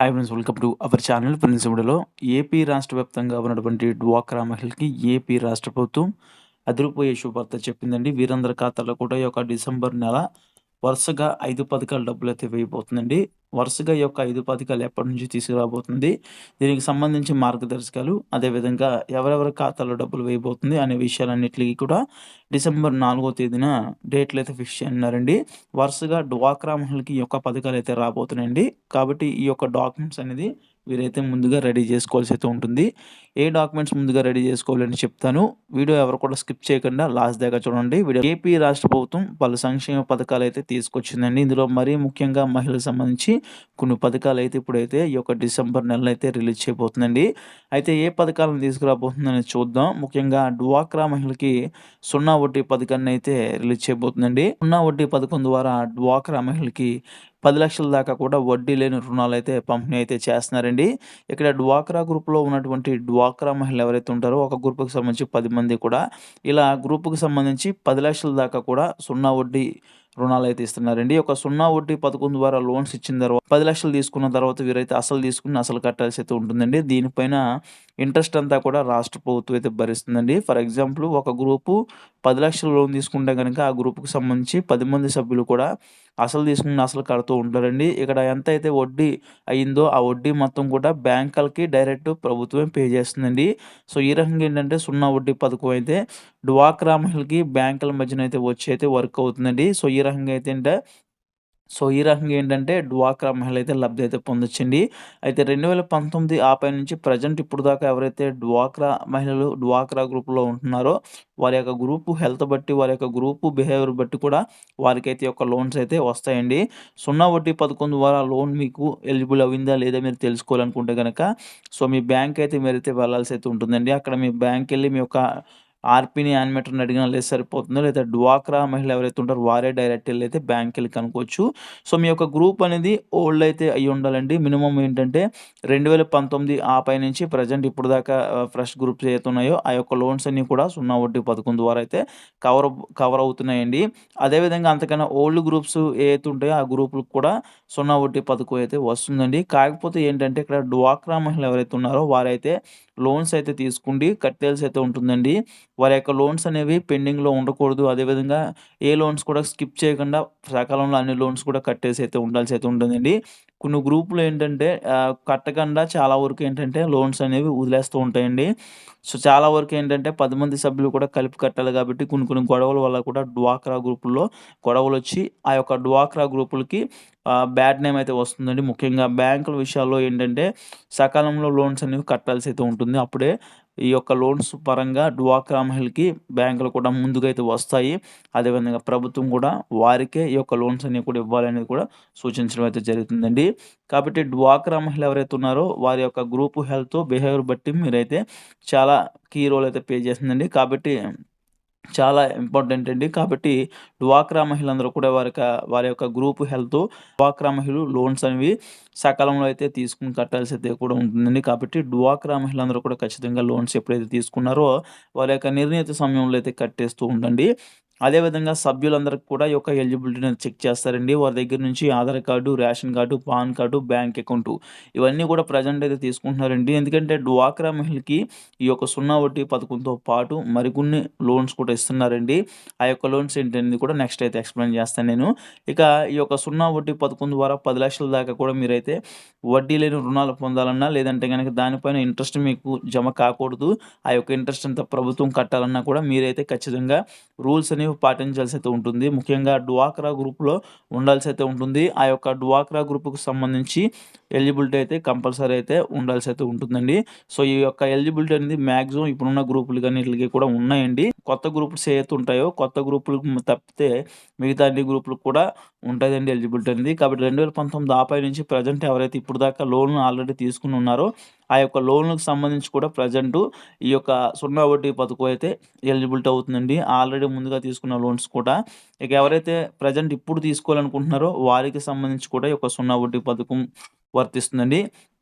Hi friends welcome to our channel friends AP రాష్ట్ర వ్యాప్తంగా ఉన్నటువంటి డ్వాక్రా మహిళకి ఏపీ రాష్ట్ర ప్రభుత్వం అదిరిపోయే శుభార్త చెప్పిందండి. వీరందరి ఖాతాలో కూడా ఈ యొక్క డిసెంబర్ నెల వరుసగా ఐదు పథకాల డబ్బులు అయితే వేయబోతుందండి. వరుసగా ఈ యొక్క ఐదు పథకాలు ఎప్పటి నుంచి తీసుకురాబోతుంది? దీనికి సంబంధించి మార్గదర్శకాలు అదేవిధంగా ఎవరెవరి ఖాతాలో డబ్బులు వేయబోతుంది అనే విషయాలన్నింటికి కూడా డిసెంబర్ నాలుగో తేదీన డేట్లు అయితే ఫిక్స్ చేయనున్నారండి. వరుసగా డ్వాక్రా మహిళకి ఈ యొక్క పథకాలు అయితే రాబోతున్నాయండి. కాబట్టి ఈ యొక్క డాక్యుమెంట్స్ అనేది వీరైతే ముందుగా రెడీ చేసుకోవాల్సి అయితే ఉంటుంది. ఏ డాక్యుమెంట్స్ ముందుగా రెడీ చేసుకోవాలని చెప్తాను. వీడియో ఎవరు కూడా స్కిప్ చేయకుండా లాస్ట్ దాకా చూడండి. వీడియో ఏపీ రాష్ట్ర ప్రభుత్వం పలు సంక్షేమ పథకాలు అయితే తీసుకొచ్చిందండి. ఇందులో మరీ ముఖ్యంగా మహిళలకు సంబంధించి కొన్ని పథకాలు అయితే ఇప్పుడైతే ఈ యొక్క డిసెంబర్ నెలలో అయితే రిలీజ్ చేయబోతుందండి. అయితే ఏ పథకాలను తీసుకురాబోతుందని చూద్దాం. ముఖ్యంగా డ్వాక్రా మహిళకి సున్నా వడ్డీ పథకాన్ని అయితే రిలీజ్ చేయబోతుందండి. సున్నా వడ్డీ పథకం ద్వారా డ్వాక్రా మహిళకి పది లక్షల దాకా కూడా వడ్డీ లేని రుణాలు అయితే పంపిణీ అయితే చేస్తున్నారండి. ఇక్కడ డ్వాక్రా గ్రూప్లో ఉన్నటువంటి డ్వా డ్వాక్రా మహిళలు ఎవరైతే ఉంటారో ఒక గ్రూప్కి సంబంధించి పది మంది కూడా ఇలా గ్రూప్కి సంబంధించి పది లక్షల దాకా కూడా సున్నా వడ్డీ రుణాలు అయితే ఇస్తున్నారండి ఒక సున్నా వడ్డీ పథకం ద్వారా లోన్స్ ఇచ్చిన తర్వాత పది లక్షలు తీసుకున్న తర్వాత వీరైతే అసలు తీసుకుని అసలు కట్టాల్సి అయితే ఉంటుందండి. దీనిపైన ఇంట్రెస్ట్ అంతా కూడా రాష్ట్ర ప్రభుత్వం అయితే భరిస్తుందండి. ఫర్ ఎగ్జాంపుల్ ఒక గ్రూపు పది లక్షల లోన్ తీసుకుంటే కనుక ఆ గ్రూప్కి సంబంధించి పది మంది సభ్యులు కూడా అసలు తీసుకుని అసలు కడుతూ ఉంటారండి. ఇక్కడ ఎంత అయితే వడ్డీ అయిందో ఆ వడ్డీ మొత్తం కూడా బ్యాంకులకి డైరెక్ట్ ప్రభుత్వమే పే చేస్తుందండి. సో ఈ రకంగా ఏంటంటే సున్నా వడ్డీ పథకం అయితే డ్వాక్రా మహిళకి బ్యాంకుల మధ్యన అయితే వచ్చి అయితే వర్క్ అవుతుందండి. సో ఈ రకంగా అయితే ఏంటంటే సో ఈ రకంగా ఏంటంటే డ్వాక్రా మహిళ అయితే లబ్ధి అయితే పొందొచ్చండి అయితే రెండు వేల పంతొమ్మిది ఆపై నుంచి ప్రజెంట్ ఇప్పుడు దాకా ఎవరైతే డ్వాక్రా మహిళలు డ్వాక్రా గ్రూప్లో ఉంటున్నారో వారి యొక్క గ్రూపు హెల్త్ బట్టి వారి యొక్క గ్రూపు బిహేవియర్ బట్టి కూడా వారికి అయితే యొక్క లోన్స్ అయితే వస్తాయండి. సున్నా వడ్డీ పథకం ద్వారా లోన్ మీకు ఎలిజిబుల్ అయిందా లేదా మీరు తెలుసుకోవాలనుకుంటే కనుక సో మీ బ్యాంక్ అయితే మీరైతే వెళ్ళాల్సి అయితే ఉంటుందండి. అక్కడ మీ బ్యాంక్ వెళ్ళి మీ యొక్క ఆర్పీని యానిమేటర్ని అడిగినా లేదు సరిపోతుందో లేదా డ్వాక్రా మహిళ ఎవరైతే ఉంటారో వారే డైరెక్ట్ వెళ్ళి అయితే బ్యాంక్ వెళ్ళి కనుక్కోవచ్చు. సో మీ యొక్క గ్రూప్ అనేది ఓల్డ్ అయితే అయ్యి ఉండాలండి. మినిమం ఏంటంటే రెండు వేల పంతొమ్మిది ఆ పై నుంచి ప్రజెంట్ ఇప్పుడు దాకా ఫ్రెష్ గ్రూప్స్ ఏవైతే ఉన్నాయో ఆ యొక్క లోన్స్ అన్నీ కూడా సున్నా వడ్డీ పథకం ద్వారా అయితే కవర్ కవర్ అవుతున్నాయండి. అదేవిధంగా అంతకన్నా ఓల్డ్ గ్రూప్స్ ఏవైతే ఉంటాయో ఆ గ్రూపులకు కూడా సున్నా వడ్డీ పథకం అయితే వస్తుందండి. కాకపోతే ఏంటంటే ఇక్కడ డ్వాక్రా మహిళ ఎవరైతే ఉన్నారో వారైతే లోన్స్ అయితే తీసుకుండి కట్టేల్సి అయితే ఉంటుందండి. వారి యొక్క లోన్స్ అనేవి పెండింగ్లో ఉండకూడదు. అదేవిధంగా ఏ లోన్స్ కూడా స్కిప్ చేయకుండా సకాలంలో అన్ని లోన్స్ కూడా కట్టేసి అయితే ఉండాల్సి అయితే ఉంటుందండి. కొన్ని గ్రూపులు ఏంటంటే కట్టకుండా చాలా వరకు ఏంటంటే లోన్స్ అనేవి వదిలేస్తూ ఉంటాయండి. సో చాలా వరకు ఏంటంటే పది మంది సభ్యులు కూడా కలిపి కట్టాలి కాబట్టి కొన్ని కొన్ని గొడవల వల్ల కూడా డ్వాక్రా గ్రూపుల్లో గొడవలు వచ్చి ఆ యొక్క డ్వాక్రా గ్రూపులకి బ్యాడ్ నేమ్ అయితే వస్తుందండి. ముఖ్యంగా బ్యాంకుల విషయాల్లో ఏంటంటే సకాలంలో లోన్స్ అనేవి కట్టాల్సి అయితే ఉంటుంది. అప్పుడే ఈ యొక్క లోన్స్ పరంగా డ్వాక్రా మహిళకి బ్యాంకులు కూడా ముందుగా అయితే వస్తాయి. అదేవిధంగా ప్రభుత్వం కూడా వారికే ఈ యొక్క లోన్స్ అన్ని కూడా ఇవ్వాలనేది కూడా సూచించడం అయితే జరుగుతుందండి. కాబట్టి డ్వాక్రా మహిళ ఎవరైతే ఉన్నారో వారి యొక్క గ్రూప్ హెల్త్ బిహేవియర్ బట్టి మీరైతే చాలా కీ రోల్ అయితే పే చేస్తుందండి. కాబట్టి చాలా ఇంపార్టెంట్ అండి. కాబట్టి డ్వాక్రా మహిళలందరూ కూడా వారి వారి యొక్క గ్రూప్ హెల్త్ డ్వాక్రా మహిళలు లోన్స్ అనేవి సకాలంలో అయితే తీసుకుని కట్టాల్సి అయితే కూడా ఉంటుందండి. కాబట్టి డ్వాక్రా మహిళలందరూ కూడా ఖచ్చితంగా లోన్స్ ఎప్పుడైతే తీసుకున్నారో వారి యొక్క నిర్ణీత సమయంలో అయితే కట్టేస్తూ ఉండండి. అదేవిధంగా సభ్యులందరికీ కూడా ఈ యొక్క ఎలిజిబిలిటీని చెక్ చేస్తారండి. వారి దగ్గర నుంచి Aadhaar card ration card PAN card bank account ఇవన్నీ కూడా ప్రజెంట్ అయితే తీసుకుంటున్నారండి. ఎందుకంటే డ్వాక్రా మహిళకి ఈ యొక్క సున్నా వడ్డీ పథకంతో పాటు మరికొన్ని లోన్స్ కూడా ఇస్తున్నారండి. ఆ యొక్క లోన్స్ ఏంటనేది కూడా నెక్స్ట్ అయితే ఎక్స్ప్లెయిన్ చేస్తాను నేను. ఇక ఈ యొక్క సున్నా వడ్డీ పథకం ద్వారా పది లక్షల దాకా కూడా మీరైతే వడ్డీ లేని రుణాలు పొందాలన్నా లేదంటే కనుక దానిపైన ఇంట్రెస్ట్ మీకు జమ కాకూడదు ఆ యొక్క ఇంట్రెస్ట్ అంతా ప్రభుత్వం కట్టాలన్నా కూడా మీరైతే ఖచ్చితంగా రూల్స్ అనేవి పాటించాల్సి అయితే ఉంటుంది. ముఖ్యంగా డ్వాక్రా గ్రూప్లో ఉండాల్సి అయితే ఉంటుంది. ఆ యొక్క డ్వాక్రా గ్రూప్కు సంబంధించి ఎలిజిబిలిటీ అయితే కంపల్సరీ అయితే ఉండాల్సి అయితే ఉంటుందండి. సో ఈ యొక్క ఎలిజిబిలిటీ అనేది మ్యాక్సిమం ఇప్పుడున్న గ్రూపులు కానీ వీటికి కూడా ఉన్నాయండి. కొత్త గ్రూప్స్ ఏవైతే ఉంటాయో కొత్త గ్రూపులు తప్పితే మిగతా అన్ని గ్రూపులకు కూడా ఉంటుందండి ఎలిజిబిలిటీ అనేది. కాబట్టి రెండు వేల పంతొమ్మిది ఆపై నుంచి ప్రజెంట్ ఎవరైతే ఇప్పుడు దాకా లోన్ ఆల్రెడీ తీసుకుని ఉన్నారో ఆ యొక్క లోన్లకు సంబంధించి కూడా ప్రజెంట్ ఈ యొక్క సున్నా వడ్డీ పథకం అయితే ఎలిజిబిలిటీ అవుతుందండి. ఆల్రెడీ ముందుగా తీసుకున్న లోన్స్ కూడా. ఇక ఎవరైతే ప్రజెంట్ ఇప్పుడు తీసుకోవాలనుకుంటున్నారో వారికి సంబంధించి కూడా ఈ యొక్క సున్నా వడ్డీ పథకం వర్తిస్తుందండి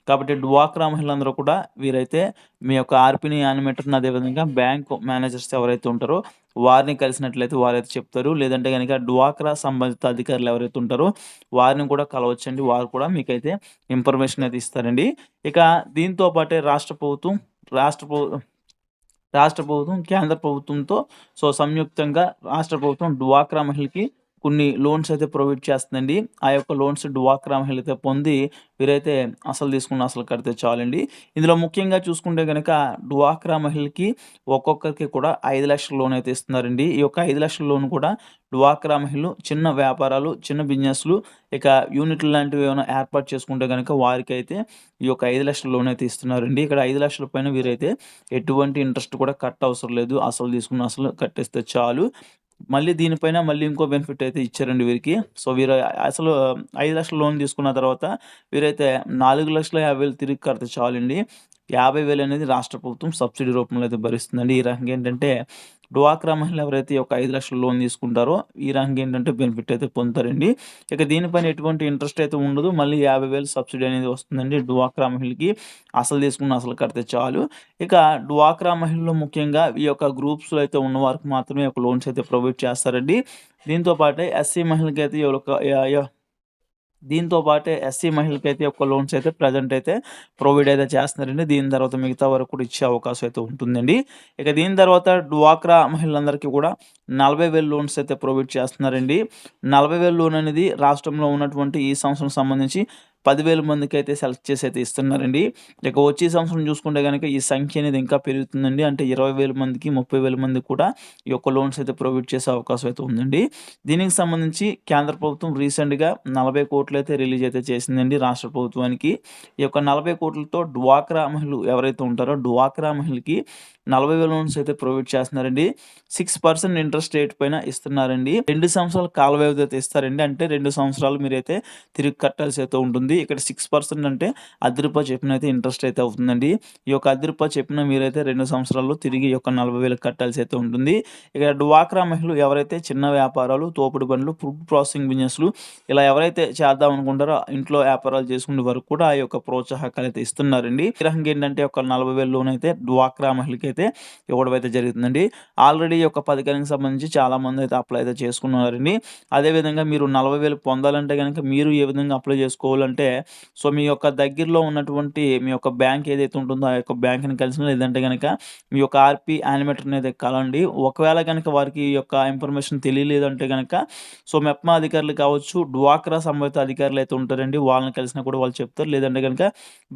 కాబట్టి డ్వాక్రా మహిళలందరూ కూడా వీరైతే మీ యొక్క ఆర్‌పిని యానిమేటర్‌ని అదేవిధంగా బ్యాంకు మేనేజర్స్ ఎవరైతే ఉంటారో వారిని కలిసినట్లయితే వారైతే చెప్తారు. లేదంటే గనక డ్వాక్రా సంబంధిత అధికారులు ఎవరైతే ఉంటారో వారిని కూడా కలవచ్చండి. వారు కూడా మీకైతే ఇన్ఫర్మేషన్ అయితే ఇస్తారండి. ఇక దీంతో పాటే రాష్ట్ర ప్రభుత్వం రాష్ట్ర రాష్ట్ర ప్రభుత్వం, కేంద్ర ప్రభుత్వంతో సో సంయుక్తంగా రాష్ట్ర ప్రభుత్వం డ్వాక్రా మహిళకి కొన్ని లోన్స్ అయితే ప్రొవైడ్ చేస్తుందండి. ఆ యొక్క లోన్స్ డ్వాక్రా మహిళలైతే పొంది వీరైతే అసలు తీసుకున్న అసలు కడితే చాలండి. ఇందులో ముఖ్యంగా చూసుకుంటే గనక డ్వాక్రా మహిళకి ఒక్కొక్కరికి కూడా ఐదు లక్షల లోన్ అయితే ఇస్తున్నారండి. ఈ యొక్క ఐదు లక్షల లోన్ కూడా డ్వాక్రా మహిళలు చిన్న వ్యాపారాలు, చిన్న బిజినెస్‌లు ఇక యూనిట్లు లాంటివి ఏమైనా ఏర్పాటు చేసుకుంటే గనక వారికైతే ఈ యొక్క ఐదు లక్షల లోన్ అయితే ఇస్తున్నారండి. ఇక్కడ ఐదు లక్షల పైన వీరైతే ఎటువంటి ఇంట్రెస్ట్ కూడా కట్ అవసరం లేదు. అసలు తీసుకున్న అసలు కట్టేస్తే చాలు. మళ్ళీ దీనిపైన మళ్ళీ ఇంకో బెనిఫిట్ అయితే ఇచ్చారండి వీరికి. సో వీరు అసలు ఐదు లక్షలు లోన్ తీసుకున్న తర్వాత వీరైతే 4,50,000 తిరిగి కడితే చాలండి. యాభై వేలు అనేది రాష్ట్ర ప్రభుత్వం సబ్సిడీ రూపంలో అయితే భరిస్తుందండి. ఈ రకంగా ఏంటంటే డ్వాక్రా మహిళలు ఎవరైతే ఒక ఐదు లక్షల లోన్ తీసుకుంటారో ఈ రకంగా ఏంటంటే బెనిఫిట్ అయితే పొందుతారండి. ఇక దీనిపైన ఎటువంటి ఇంట్రెస్ట్ అయితే ఉండదు. మళ్ళీ 50,000 సబ్సిడీ అనేది వస్తుందండి డ్వాక్రా మహిళకి. అసలు తీసుకున్న అసలు కడితే చాలు. ఇక డ్వాక్రా మహిళలు ముఖ్యంగా ఈ యొక్క గ్రూప్స్‌లో అయితే ఉన్న వారికి మాత్రమే ఒక యొక్క లోన్స్ అయితే ప్రొవైడ్ చేస్తారండి. దీంతో పాటు ఎస్సీ మహిళకి ఈ దీంతో పాటే ఎస్సీ మహిళలకి అయితే ఒక లోన్స్ అయితే ప్రెజెంట్ అయితే ప్రొవైడ్ అయితే చేస్తున్నారండి. దీని తర్వాత మిగతా వరకు కూడా ఇచ్చే అవకాశం అయితే ఉంటుందండి. ఇక దీని తర్వాత డ్వాక్రా మహిళలందరికీ కూడా 40,000 లోన్స్ అయితే ప్రొవైడ్ చేస్తున్నారండి. 40,000 లోన్ అనేది రాష్ట్రంలో ఉన్నటువంటి ఈ సంవత్సరం సంబంధించి పదివేల మందికి అయితే సెలెక్ట్ చేసి అయితే ఇస్తున్నారండి. ఇక వచ్చే సంవత్సరం చూసుకుంటే కనుక ఈ సంఖ్య అనేది ఇంకా పెరుగుతుందండి. అంటే ఇరవై వేల మందికి, ముప్పై వేల మందికి కూడా ఈ యొక్క లోన్స్ అయితే ప్రొవైడ్ చేసే అవకాశం అయితే ఉందండి. దీనికి సంబంధించి కేంద్ర ప్రభుత్వం రీసెంట్‌గా 40,00,00,000 అయితే రిలీజ్ అయితే చేసిందండి రాష్ట్ర ప్రభుత్వానికి. ఈ యొక్క నలభై కోట్లతో డ్వాక్రా మహిళలు ఎవరైతే ఉంటారో డ్వాక్రా మహిళకి నలభై వేల లోన్స్ అయితే ప్రొవైడ్ చేస్తున్నారండి. సిక్స్ పర్సెంట్ ఇంట్రెస్ట్ రేట్ పైన ఇస్తున్నారండి. రెండు సంవత్సరాల కాల వ్యవధి అయితే ఇస్తారండి. అంటే రెండు సంవత్సరాలు మీరైతే తిరిగి కట్టాల్సి అయితే ఉంటుంది. ఇక్కడ సిక్స్ పర్సెంట్ అంటే అద్దె రూపాయ చెప్పిన అయితే ఇంట్రెస్ట్ అయితే అవుతుందండి. ఈ యొక్క రూ. 10 మీరైతే రెండు సంవత్సరాల్లో తిరిగి ఈ యొక్క 40,000 కట్టాల్సి అయితే ఉంటుంది. ఇక్కడ డ్వాక్రా మహిళలు ఎవరైతే చిన్న వ్యాపారాలు, తోపుడు బండ్లు, ఫుడ్ ప్రాసెసింగ్ బిజినెస్‌లు ఇలా ఎవరైతే చేద్దాం అనుకుంటారో ఇంట్లో వ్యాపారాలు చేసుకునే వరకు కూడా ఆ యొక్క ప్రోత్సాహకాలు అయితే ఇస్తున్నారండి. విగ్రహంగా ఏంటంటే ఒక 40,000 లోన్ అయితే డ్వాక్రా అయితే ఇవ్వడం అయితే జరుగుతుందండి. ఆల్రెడీ ఈ యొక్క పథకానికి సంబంధించి చాలామంది అయితే అప్లై అయితే చేసుకున్నారండి. అదేవిధంగా మీరు 40,000 పొందాలంటే కనుక మీరు ఏ విధంగా అప్లై చేసుకోవాలంటే సో మీ యొక్క దగ్గరలో ఉన్నటువంటి మీ యొక్క బ్యాంక్ ఏదైతే ఉంటుందో ఆ యొక్క బ్యాంక్‌ని కలిసినా లేదంటే కనుక మీ యొక్క ఆర్‌పి యానిమేటర్‌ని అయితే కలండి ఒకవేళ కనుక వారికి ఈ యొక్క ఇన్ఫర్మేషన్ తెలియలేదంటే కనుక సో మెప్మా అధికారులు కావచ్చు, డ్వాక్రా సంబంధిత అధికారులు అయితే ఉంటారండి. వాళ్ళని కలిసినా కూడా వాళ్ళు చెప్తారు. లేదంటే కనుక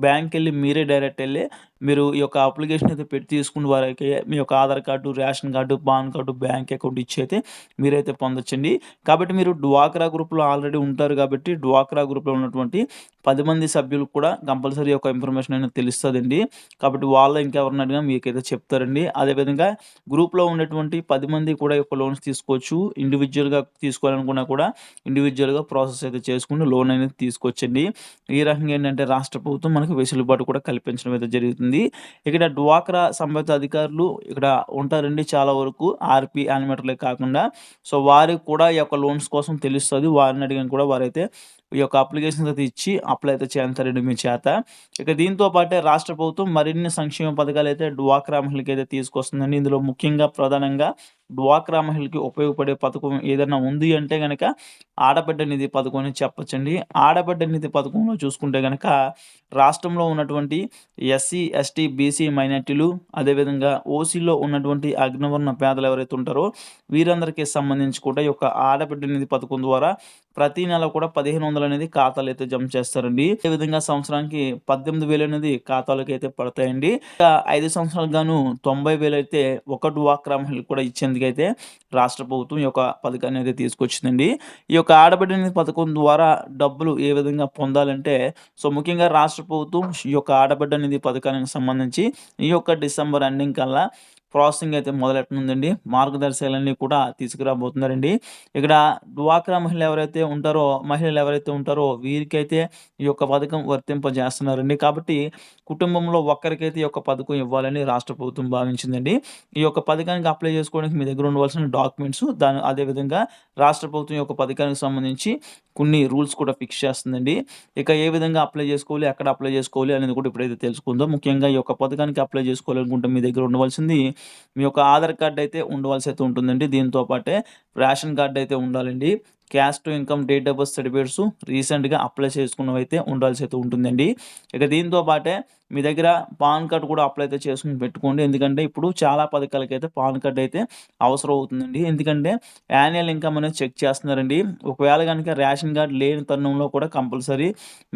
బ్యాంక్ వెళ్ళి మీరే డైరెక్ట్ వెళ్ళి మీరు ఈ యొక్క అప్లికేషన్ అయితే పెట్టి తీసుకున్న వారికి మీ యొక్క Aadhaar card, ration card, PAN card, bank account ఇచ్చి అయితే మీరైతే పొందొచ్చండి. కాబట్టి మీరు డ్వాక్రా గ్రూప్‌లో ఆల్రెడీ ఉంటారు కాబట్టి డ్వాక్రా గ్రూప్‌లో ఉన్నటువంటి పది మంది సభ్యులకు కూడా కంపల్సరీ యొక్క ఇన్ఫర్మేషన్ అనేది తెలుస్తుందండి కాబట్టి వాళ్ళు ఇంకెవరిని అడిగినా మీకైతే చెప్తారండి. అదేవిధంగా గ్రూప్‌లో ఉండేటువంటి పది మంది కూడా యొక్క లోన్స్ తీసుకోవచ్చు. ఇండివిజువల్గా తీసుకోవాలనుకున్నా కూడా ఇండివిజువల్గా ప్రాసెస్ అయితే చేసుకుని లోన్ అనేది తీసుకోవచ్చండి. ఈ రకంగా ఏంటంటే రాష్ట్ర ప్రభుత్వం మనకు వెసులుబాటు కూడా కల్పించడం అయితే జరుగుతుంది. ఇక్కడ డ్వాక్రా సంబంధిత అధికారులు ఇక్కడ ఉంటారండి చాలా వరకు. ఆర్‌పి యానిమేటర్లే కాకుండా సో వారికి కూడా ఈ యొక్క లోన్స్ కోసం తెలుస్తుంది వారిని అడిగిన కూడా వారైతే ఈ యొక్క అప్లికేషన్స్ అయితే ఇచ్చి అప్లై అయితే చేస్తారండి మీ చేత. ఇక దీంతో పాటే రాష్ట్ర ప్రభుత్వం మరిన్ని సంక్షేమ పథకాలు అయితే డ్వాక్రా మహిళలకైతే తీసుకొస్తుందండి. ఇందులో ముఖ్యంగా ప్రధానంగా డ్వాక్రా మహిళకి ఉపయోగపడే పథకం ఏదైనా ఉంది అంటే కనుక ఆడబిడ్డ నిధి పథకం అని చెప్పచ్చండి ఆడబిడ్డ నిధి పథకంలో చూసుకుంటే కనుక రాష్ట్రంలో ఉన్నటువంటి ఎస్సీ, ఎస్టీ, బీసీ మైనారిటీలు అదేవిధంగా ఓసీలో ఉన్నటువంటి అగ్నివర్ణ పేదలు ఎవరైతే ఉంటారో వీరందరికీ సంబంధించి కూడా ఈ యొక్క ఆడబిడ్డ నిధి పథకం ద్వారా ప్రతి నెల కూడా 1,500 అనేది ఖాతాలు అయితే జమ చేస్తారండి. అదేవిధంగా సంవత్సరానికి 18,000 అనేది ఖాతాలకు అయితే పడతాయండి. ఐదు 5 సంవత్సరాలకు గాను 90,000 అయితే ఒక డ్వాక్రా మహిళలకు కూడా ఇచ్చింది అయితే రాష్ట్ర ప్రభుత్వం ఈ యొక్క పథకాన్ని అయితే తీసుకొచ్చిందండి. ఈ యొక్క ఆడబిడ్డ నిధి పథకం ద్వారా డబ్బులు ఏ విధంగా పొందాలంటే సో ముఖ్యంగా రాష్ట్ర ప్రభుత్వం ఈ యొక్క ఆడబిడ్డ నిధి పథకానికి సంబంధించి ఈ యొక్క డిసెంబర్ ఎండింగ్ కల్లా ప్రాసెసింగ్ అయితే మొదలెట్టనుందండి. మార్గదర్శకాలన్నీ కూడా తీసుకురాబోతున్నారండి. ఇక్కడ డ్వాక్రా మహిళలు ఎవరైతే ఉంటారో మహిళలు ఎవరైతే ఉంటారో వీరికైతే ఈ యొక్క పథకం వర్తింపజేస్తున్నారండి. కాబట్టి కుటుంబంలో ఒక్కరికైతే ఈ యొక్క పథకం ఇవ్వాలని రాష్ట్ర ప్రభుత్వం భావించిందండి. ఈ యొక్క పథకానికి అప్లై చేసుకోవడానికి మీ దగ్గర ఉండవలసిన డాక్యుమెంట్స్ దాని అదేవిధంగా రాష్ట్ర ప్రభుత్వం యొక్క పథకానికి సంబంధించి కొన్ని రూల్స్ కూడా ఫిక్స్ చేస్తుందండి. ఇక ఏ విధంగా అప్లై చేసుకోవాలి ఎక్కడ అప్లై చేసుకోవాలి అనేది కూడా ఇప్పుడైతే తెలుసుకుందో. ముఖ్యంగా ఈ యొక్క పథకానికి అప్లై చేసుకోవాలనుకుంటే మీ దగ్గర ఉండవలసింది మీ యొక్క ఆధార్ కార్డ్ అయితే ఉండవలసి అయితే ఉంటుందండి. దీంతో పాటే రేషన్ కార్డ్ అయితే ఉండాలండి. Caste income date of birth certificates రీసెంట్గా అప్లై చేసుకున్నవి అయితే ఉండాల్సి అయితే ఉంటుందండి. ఇక దీంతో పాటే మీ దగ్గర పాన్ కార్డ్ కూడా అప్లై అయితే చేసుకుని పెట్టుకోండి. ఎందుకంటే ఇప్పుడు చాలా పథకాలకి అయితే పాన్ కార్డ్ అయితే అవసరం అవుతుందండి. ఎందుకంటే యాన్యువల్ ఇన్కమ్ అనేది చెక్ చేస్తున్నారండి. ఒకవేళ కనుక రేషన్ కార్డ్ లేని తరుణంలో కూడా కంపల్సరీ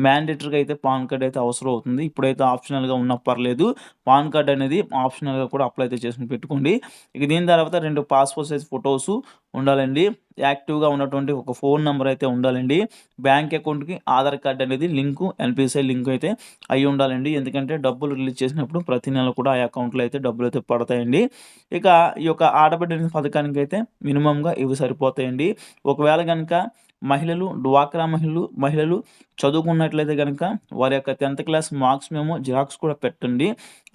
మ్యాండేటరీగా అయితే పాన్ కార్డ్ అయితే అవసరం అవుతుంది. ఇప్పుడైతే ఆప్షనల్గా ఉన్న పర్లేదు. పాన్ కార్డ్ అనేది ఆప్షనల్గా కూడా అప్లై అయితే చేసుకుని పెట్టుకోండి. ఇక దీని తర్వాత రెండు పాస్పోర్ట్ సైజ్ ఫొటోస్ ఉండాలండి. యాక్టివ్గా ఉన్నటువంటి ఒక ఫోన్ నెంబర్ అయితే ఉండాలండి. బ్యాంక్ అకౌంట్కి ఆధార్ కార్డ్ అనేది లింకు ఎన్పిసిఐ లింక్ అయితే అయి ఉండాలండి. ఎందుకంటే డబ్బులు రిలీజ్ చేసినప్పుడు ప్రతి నెల కూడా ఆ అకౌంట్లో అయితే డబ్బులు అయితే పడతాయండి. ఇక ఈ యొక్క ఆడబిడ్డ పథకానికి అయితే మినిమంగా ఇవి సరిపోతాయండి. ఒకవేళ కనుక మహిళలు డ్వాక్రా మహిళలు మహిళలు చదువుకున్నట్లయితే కనుక వారి యొక్క టెన్త్ క్లాస్ మార్క్స్ మేము జిరాక్స్ కూడా పెట్టండి.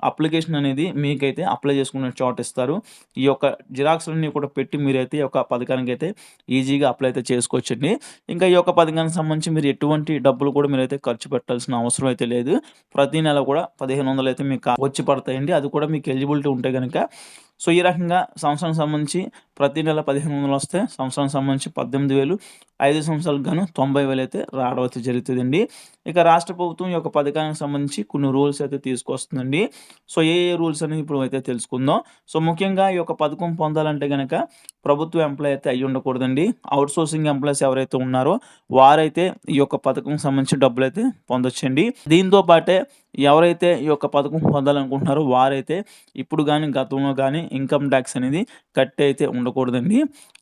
అప్లికేషన్ అనేది మీకైతే అప్లై చేసుకునే చోట ఇస్తారు. ఈ యొక్క జిరాక్స్లన్నీ కూడా పెట్టి మీరైతే ఈ యొక్క పథకానికి అయితే ఈజీగా అప్లై అయితే చేసుకోవచ్చండి. ఇంకా ఈ యొక్క పథకానికి సంబంధించి మీరు ఎటువంటి డబ్బులు కూడా మీరైతే ఖర్చు పెట్టాల్సిన అవసరం అయితే లేదు. ప్రతి నెల కూడా పదిహేను వందలు అయితే మీకు వచ్చి పడతాయండి. అది కూడా మీకు ఎలిజిబిలిటీ ఉంటే కనుక సో ఈ రకంగా సంవత్సరానికి సంబంధించి ప్రతి నెల పదిహేను వందలు వస్తే సంవత్సరానికి సంబంధించి పద్దెనిమిది వేలు ఐదు సంవత్సరాలకు గాను తొంభై వేలు అయితే రావడం అయితే జరుగుతుందండి. ఇక రాష్ట్ర ప్రభుత్వం యొక్క పథకానికి సంబంధించి కొన్ని రూల్స్ అయితే తీసుకొస్తుందండి. సో ఏ ఏ రూల్స్ అనేది ఇప్పుడు అయితే తెలుసుకుందాం. సో ముఖ్యంగా ఈ యొక్క పథకం పొందాలంటే కనుక ప్రభుత్వ ఎంప్లాయ్ అయితే అయ్యి ఉండకూడదండి. అవుట్ సోర్సింగ్ ఎంప్లాయీస్ ఎవరైతే ఉన్నారో వారైతే ఈ యొక్క పథకం సంబంధించిన డబ్బులు అయితే పొందొచ్చండి. దీంతో పాటే ఎవరైతే ఈ యొక్క పథకం పొందాలనుకుంటున్నారో వారైతే ఇప్పుడు కానీ గతంలో కానీ ఇన్కమ్ ట్యాక్స్ అనేది కట్ అయితే ఉండకూడదండి.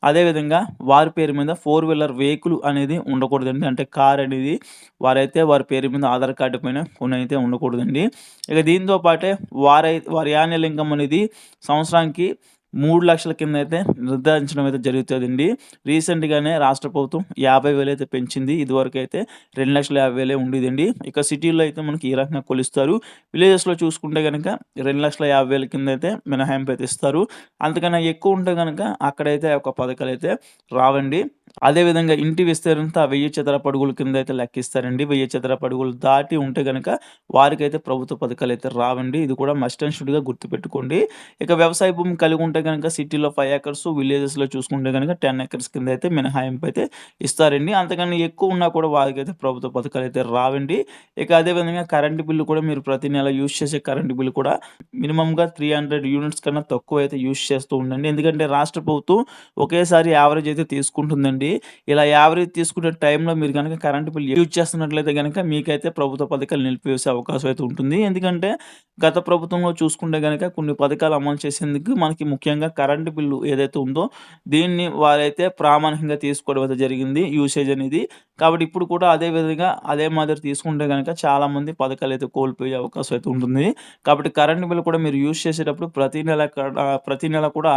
అదేవిధంగా వారి పేరు మీద ఫోర్ వీలర్ వెహికల్ అనేది ఉండకూడదండి. అంటే కార్ అనేది వారైతే వారి పేరు మీద ఆధార్ కార్డు పైన కొన్ని అయితే ఉండకూడదండి. ఇక దీంతో పాటే వారై వారి యాన్యువల్ ఇన్కమ్ అనేది సంవత్సరానికి మూడు లక్షల కింద అయితే నిర్ధారించడం అయితే జరుగుతుందండి. రీసెంట్గానే రాష్ట్ర ప్రభుత్వం యాభై వేలు అయితే పెంచింది. ఇదివరకు అయితే రెండు లక్షల యాభై వేలే ఉండేదండి. ఇక సిటీలో అయితే మనకి ఈ రకంగా కొలుస్తారు. విలేజెస్లో చూసుకుంటే కనుక రెండు లక్షల యాభై వేల కింద అయితే మినహాయింపు అయితే ఇస్తారు. అంతకన్నా ఎక్కువ ఉంటే కనుక అక్కడైతే ఒక పథకాలు అయితే రావండి. అదేవిధంగా ఇంటి విస్తీర్ణత వెయ్యి చదర పడుగుల కింద అయితే లెక్కిస్తారండి. వెయ్యి చదర పడుగులు దాటి ఉంటే కనుక వారికైతే ప్రభుత్వ పథకాలు అయితే రావండి. ఇది కూడా మస్ట్ అండ్ షుడ్గా గుర్తుపెట్టుకోండి. ఇక వ్యవసాయ భూమి కలిగి ఉంటే కనుక సిటీలో ఫైవ్ ఏకర్స్ విలేజెస్లో చూసుకుంటే కనుక టెన్ ఏకర్స్ కింద అయితే మినహాయింపు అయితే ఇస్తారండి. అంతకన్నా ఎక్కువ ఉన్నా కూడా వారికైతే ప్రభుత్వ పథకాలు అయితే రావండి. ఇక అదేవిధంగా కరెంటు బిల్లు కూడా మీరు ప్రతి నెల యూజ్ చేసే కరెంటు బిల్లు కూడా మినిమంగా త్రీ హండ్రెడ్ యూనిట్స్ కన్నా తక్కువ అయితే యూజ్ చేస్తూ ఉండండి. ఎందుకంటే రాష్ట్ర ప్రభుత్వం ఒకేసారి యావరేజ్ అయితే తీసుకుంటుందండి. ఇలా యావరేజ్ తీసుకునే టైంలో మీరు కనుక కరెంటు బిల్ యూజ్ చేస్తున్నట్లయితే కనుక మీకైతే ప్రభుత్వ పథకాలు నిలిపివేసే అవకాశం అయితే ఉంటుంది. ఎందుకంటే గత ప్రభుత్వంలో చూసుకుంటే కనుక కొన్ని పథకాలు అమలు చేసేందుకు మనకి ముఖ్యంగా కరెంటు బిల్లు ఏదైతే ఉందో దీన్ని వారైతే ప్రామాణికంగా తీసుకోవడం అయితే జరిగింది యూసేజ్ అనేది. కాబట్టి ఇప్పుడు కూడా అదే విధంగా అదే మాదిరి తీసుకుంటే కనుక చాలామంది పథకాలు అయితే కోల్పోయే అవకాశం అయితే ఉంటుంది. కాబట్టి కరెంటు బిల్లు కూడా మీరు యూజ్ చేసేటప్పుడు ప్రతి నెల ప్రతి నెల కూడా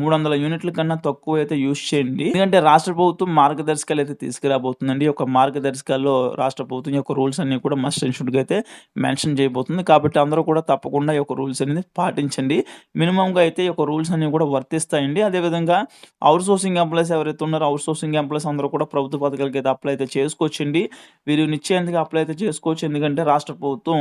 మూడు వందల యూనిట్ల కన్నా తక్కువ అయితే యూజ్ చేయండి. ఎందుకంటే రాష్ట్ర ప్రభుత్వం మార్గదర్శకాలు అయితే తీసుకురాబోతుందండి. ఒక మార్గదర్శకాల్లో రాష్ట్ర ప్రభుత్వం యొక్క రూల్స్ అన్ని కూడా మస్ట్ అండ్ షుడ్గా అయితే మెన్షన్ చేయబోతుంది. కాబట్టి అందరూ కూడా తప్పకుండా ఈ యొక్క రూల్స్ అనేది పాటించండి. మినిమంగా అయితే ఈ యొక్క రూల్స్ అనేవి కూడా వర్తిస్తాయండి. అదేవిధంగా అవుట్ సోర్సింగ్ ఎంప్లాయీస్ ఎవరైతే ఉన్నారో అవుట్ సోర్సింగ్ ఎంప్లాయీస్ అందరూ కూడా ప్రభుత్వ పథకాలకి అయితే అప్లై అయితే చేసుకోవచ్చండి. వీరు నిశ్చయంగా అప్లై అయితే చేసుకోవచ్చు. ఎందుకంటే రాష్ట్ర ప్రభుత్వం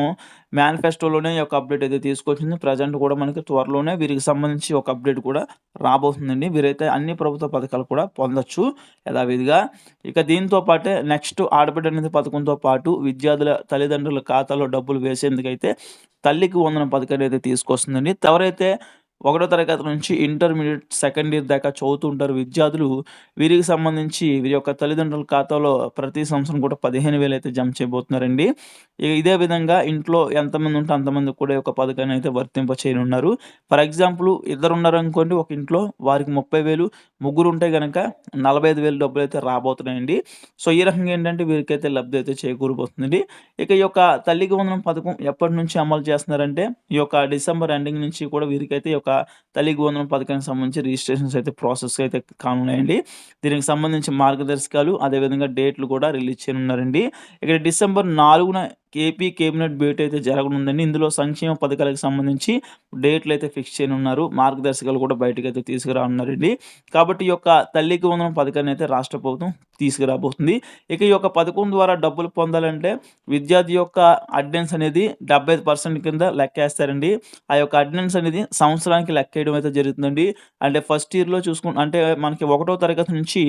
మేనిఫెస్టోలోనే ఈ యొక్క అప్డేట్ అయితే తీసుకొచ్చింది. ప్రజెంట్ కూడా మనకి త్వరలోనే వీరికి సంబంధించి ఒక అప్డేట్ కూడా రాబోతుందండి. వీరైతే అన్ని ప్రభుత్వ పథకాలు కూడా పొందొచ్చు. యథావిధిగా ఇక దీంతో పాటే నెక్స్ట్ ఆడబిడ్డ అనేది పథకంతో పాటు విద్యార్థుల తల్లిదండ్రుల ఖాతాలో డబ్బులు వేసేందుకైతే తల్లికి వందనం పథకాన్ని అయితే తీసుకొస్తుందండి ఎవరైతే ఒకటో తరగతి నుంచి ఇంటర్మీడియట్ సెకండ్ ఇయర్ దాకా చదువుతూ ఉంటారు విద్యార్థులు. వీరికి సంబంధించి వీరి యొక్క తల్లిదండ్రుల ఖాతాలో ప్రతి సంవత్సరం కూడా పదిహేను వేలు అయితే జమ చేయబోతున్నారండి. ఇక ఇదే విధంగా ఇంట్లో ఎంతమంది ఉంటే అంతమంది కూడా ఒక యొక్క పథకాన్ని అయితే వర్తింప చేయనున్నారు. ఫర్ ఎగ్జాంపుల్ ఇద్దరు ఉన్నారు అనుకోండి ఒక ఇంట్లో వారికి ముప్పై వేలు ముగ్గురు ఉంటే కనుక నలభై ఐదు వేలు డబ్బులు అయితే రాబోతున్నాయండి. సో ఈ రకంగా ఏంటంటే వీరికైతే లబ్ధి అయితే చేకూరిపోతుందండి ఇక ఈ యొక్క తల్లికి వందనం పథకం ఎప్పటి నుంచి అమలు చేస్తున్నారంటే ఈ యొక్క డిసెంబర్ ఎండింగ్ నుంచి కూడా వీరికైతే యొక్క తల్లికి వందనం పథకానికి సంబంధించి రిజిస్ట్రేషన్స్ అయితే ప్రాసెస్ అయితే కానున్నాయండి. దీనికి సంబంధించి మార్గదర్శకాలు అదేవిధంగా డేట్లు కూడా రిలీజ్ చేయనున్నారండి. ఇక్కడ డిసెంబర్ నాలుగున ఏపీ కేబినెట్ భేటీ అయితే జరగనుందని ఇందులో సంక్షేమ పథకాలకు సంబంధించి డేట్లు అయితే ఫిక్స్ చేయనున్నారు. మార్గదర్శకాలు కూడా బయటకు అయితే తీసుకురానున్నారండి. కాబట్టి ఈ యొక్క తల్లికి వందనం పథకాన్ని అయితే రాష్ట్ర ప్రభుత్వం తీసుకురాబోతుంది. ఇక ఈ యొక్క పథకం ద్వారా డబ్బులు పొందాలంటే విద్యార్థి యొక్క అటెండెన్స్ అనేది డెబ్బై పర్సెంట్ కింద లెక్కేస్తారండి. ఆ యొక్క అటెండెన్స్ అనేది సంవత్సరానికి లెక్కేయడం అయితే జరుగుతుందండి. అంటే ఫస్ట్ ఇయర్లో చూసుకుంటే అంటే మనకి ఒకటో తరగతి నుంచి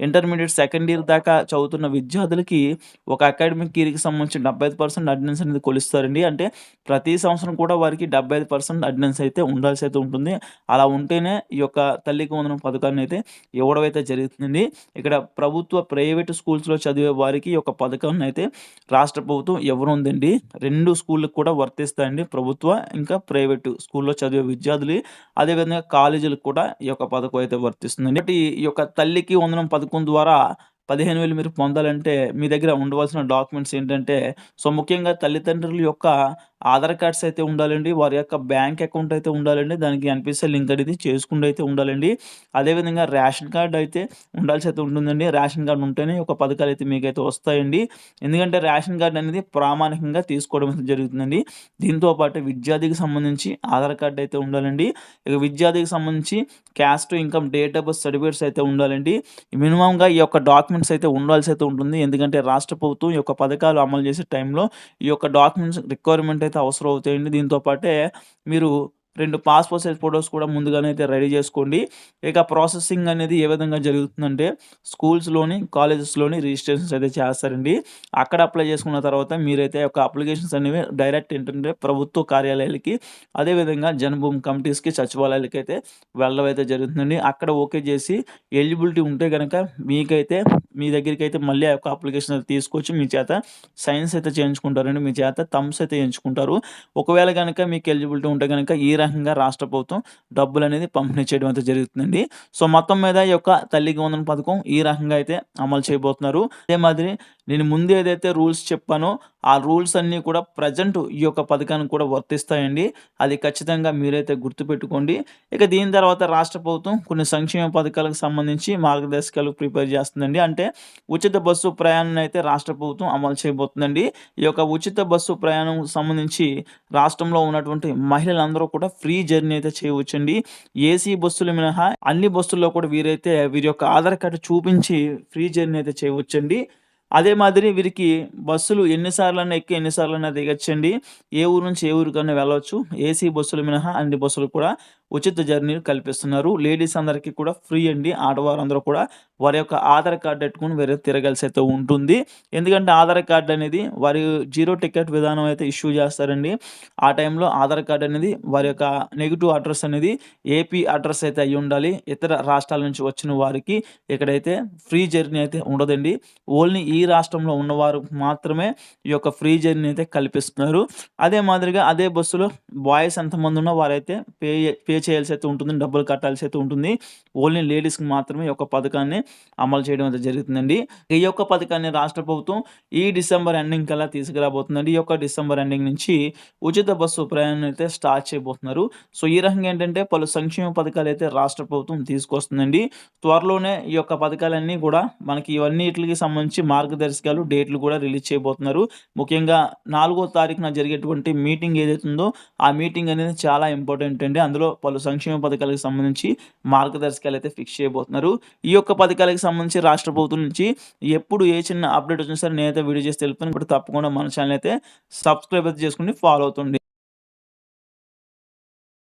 ఇంటర్మీడియట్ సెకండ్ ఇయర్ దాకా చదువుతున్న విద్యార్థులకి ఒక అకాడమిక్ ఇయర్కి సంబంధించి డెబ్బై ఐదు పర్సెంట్ అటెండెన్స్ అనేది కొలుస్తారండి. అంటే ప్రతి సంవత్సరం కూడా వారికి డెబ్బై ఐదు పర్సెంట్ అటెండెన్స్ అయితే ఉండాల్సి అయితే ఉంటుంది. అలా ఉంటేనే ఈ యొక్క తల్లికి వందనం పథకాన్ని అయితే ఇవ్వడం అయితే జరుగుతుంది ఇక్కడ ప్రభుత్వ ప్రైవేటు స్కూల్స్లో చదివే వారికి ఈ యొక్క పథకాన్ని అయితే రాష్ట్ర ప్రభుత్వం ఎవరుందండి రెండు స్కూళ్ళకు కూడా వర్తిస్తాయండి ప్రభుత్వ ఇంకా ప్రైవేటు స్కూల్లో చదివే విద్యార్థులు. అదేవిధంగా కాలేజీలకు కూడా ఈ యొక్క పథకం అయితే వర్తిస్తుంది ఈ యొక్క తల్లికి వందనం పథకం ద్వారా పదిహేను వేలు మీరు పొందాలంటే మీ దగ్గర ఉండవలసిన డాక్యుమెంట్స్ ఏంటంటే సో ముఖ్యంగా తల్లిదండ్రుల యొక్క ఆధార్ కార్డ్స్ అయితే ఉండాలండి వారి యొక్క బ్యాంక్ అకౌంట్ అయితే ఉండాలండి దానికి అనిపిస్తే లింక్ అనేది చేసుకుంటూ అయితే ఉండాలండి. అదేవిధంగా రేషన్ కార్డ్ అయితే ఉండాల్సి అయితే ఉంటుందండి. రేషన్ కార్డు ఉంటేనే ఒక పథకాలు అయితే మీకైతే వస్తాయండి. ఎందుకంటే రేషన్ కార్డు అనేది ప్రామాణికంగా తీసుకోవడం అయితే జరుగుతుందండి. దీంతో పాటు విద్యార్థికి సంబంధించి ఆధార్ కార్డు అయితే ఉండాలండి. ఇక విద్యార్థికి సంబంధించి caste income date of birth certificates అయితే ఉండాలండి. మినిమంగా ఈ యొక్క డాక్యుమెంట్స్ అయితే ఉండాల్సి అయితే ఉంటుంది. ఎందుకంటే రాష్ట్ర ప్రభుత్వం ఈ యొక్క పథకాలు అమలు చేసే టైంలో ఈ యొక్క డాక్యుమెంట్స్ రిక్వైర్మెంట్ అయితే అవసరం అవుతాయండి దీంతో పాటే మీరు రెండు పాస్పోర్ట్ సైజ్ ఫొటోస్ కూడా ముందుగానే అయితే రెడీ చేసుకోండి. ఇక ప్రాసెసింగ్ అనేది ఏ విధంగా జరుగుతుందంటే స్కూల్స్లోని కాలేజెస్లోని రిజిస్ట్రేషన్స్ అయితే చేస్తారండి. అక్కడ అప్లై చేసుకున్న తర్వాత మీరైతే ఒక అప్లికేషన్స్ అనేవి డైరెక్ట్ ఏంటంటే ప్రభుత్వ కార్యాలయాలకి అదేవిధంగా జన్మభూమి కమిటీస్కి సచివాలయాలకి అయితే వెళ్ళడం అయితే జరుగుతుందండి. అక్కడ ఓకే చేసి ఎలిజిబిలిటీ ఉంటే కనుక మీకైతే మీ దగ్గరికి అయితే మళ్ళీ ఆ యొక్క అప్లికేషన్ అయితే తీసుకొచ్చి మీ చేత సైన్స్ అయితే చేయించుకుంటారండి. మీ చేత థమ్స్ అయితే చేయించుకుంటారు ఒకవేళ కనుక మీకు ఎలిజిబిలిటీ ఉంటే కనుక ఈ రకంగా రాష్ట్ర ప్రభుత్వం డబ్బులు అనేది పంపిణీ చేయడం అయితే జరుగుతుందండి. సో మొత్తం మీద ఈ యొక్క తల్లికి వందన పథకం ఈ రకంగా అయితే అమలు చేయబోతున్నారు. అదే మాదిరి నేను ముందు ఏదైతే రూల్స్ చెప్పానో ఆ రూల్స్ అన్నీ కూడా ప్రజెంట్ ఈ యొక్క పథకానికి కూడా వర్తిస్తాయండి. అది ఖచ్చితంగా మీరైతే గుర్తుపెట్టుకోండి. ఇక దీని తర్వాత రాష్ట్ర ప్రభుత్వం కొన్ని సంక్షేమ పథకాలకు సంబంధించి మార్గదర్శకాలు ప్రిపేర్ చేస్తుందండి. అంటే ఉచిత బస్సు ప్రయాణం అయితే రాష్ట్ర ప్రభుత్వం అమలు చేయబోతుందండి. ఈ యొక్క ఉచిత బస్సు ప్రయాణం సంబంధించి రాష్ట్రంలో ఉన్నటువంటి మహిళలందరూ కూడా ఫ్రీ జర్నీ అయితే చేయవచ్చండి. ఏసీ బస్సులు మినహా అన్ని బస్సుల్లో కూడా వీరైతే వీరి యొక్క ఆధార్ కార్డు చూపించి ఫ్రీ జర్నీ అయితే చేయవచ్చండి. అదే మాదిరి వీరికి బస్సులు ఎన్నిసార్లన్నా ఎక్కి ఎన్నిసార్లన్నా దిగచ్చండి. ఏ ఊరు నుంచి ఏ ఊరికన్నా వెళ్ళవచ్చు. ఏసీ బస్సులు మినహా అన్ని బస్సులు కూడా ఉచిత జర్నీలు కల్పిస్తున్నారు. లేడీస్ అందరికీ కూడా ఫ్రీ అండి. ఆడవారందరూ కూడా వారి యొక్క ఆధార్ కార్డు పెట్టుకుని వేరే తిరగాల్సి అయితే ఉంటుంది. ఎందుకంటే ఆధార్ కార్డు అనేది వారి జీరో టికెట్ విధానం అయితే ఇష్యూ చేస్తారండి. ఆ టైంలో ఆధార్ కార్డు అనేది వారి యొక్క నెగిటివ్ అడ్రస్ అనేది ఏపీ అడ్రస్ అయితే అయి ఉండాలి. ఇతర రాష్ట్రాల నుంచి వచ్చిన వారికి ఇక్కడైతే ఫ్రీ జర్నీ అయితే ఉండదండి. ఓన్లీ ఈ రాష్ట్రంలో ఉన్నవారు మాత్రమే ఈ యొక్క ఫ్రీ జర్నీ అయితే కల్పిస్తున్నారు. అదే మాదిరిగా అదే బస్సులో బాయ్స్ ఎంతమంది ఉన్నా వారైతే పే పే చేయాల్సి అయితే ఉంటుంది డబ్బులు కట్టాల్సి అయితే ఉంటుంది. ఓన్లీ లేడీస్కి మాత్రమే ఈ యొక్క పథకాన్ని అమలు చేయడం అయితే జరుగుతుందండి. ఈ యొక్క పథకాన్ని రాష్ట్ర ప్రభుత్వం ఈ డిసెంబర్ ఎండింగ్ కల్లా తీసుకురాబోతుందండి. ఈ యొక్క డిసెంబర్ ఎండింగ్ నుంచి ఉచిత బస్సు ప్రయాణం అయితే స్టార్ట్ చేయబోతున్నారు. సో ఈ రకంగా ఏంటంటే పలు సంక్షేమ పథకాలు అయితే రాష్ట్ర ప్రభుత్వం తీసుకొస్తుందండి. త్వరలోనే ఈ యొక్క పథకాలన్నీ కూడా మనకి ఇవన్నిటికి సంబంధించి మార్గదర్శకాలు డేట్లు కూడా రిలీజ్ చేయబోతున్నారు. ముఖ్యంగా నాలుగో తారీఖున జరిగేటువంటి మీటింగ్ ఏదైతే ఉందో ఆ మీటింగ్ అనేది చాలా ఇంపార్టెంట్ అండి. అందులో పలు సంక్షేమ పథకాలకు సంబంధించి మార్గదర్శకాలు అయితే ఫిక్స్ చేయబోతున్నారు. ఈ యొక్క పథకాలకు సంబంధించి రాష్ట్ర ప్రభుత్వం నుంచి ఎప్పుడు ఏ చిన్న అప్డేట్ వచ్చినా సరే నేనైతే వీడియో చేసి తెలుపుతాను. ఇప్పుడు తప్పకుండా మన ఛానల్ అయితే సబ్స్క్రైబ్ అయితే చేసుకుని ఫాలో అవుతుంది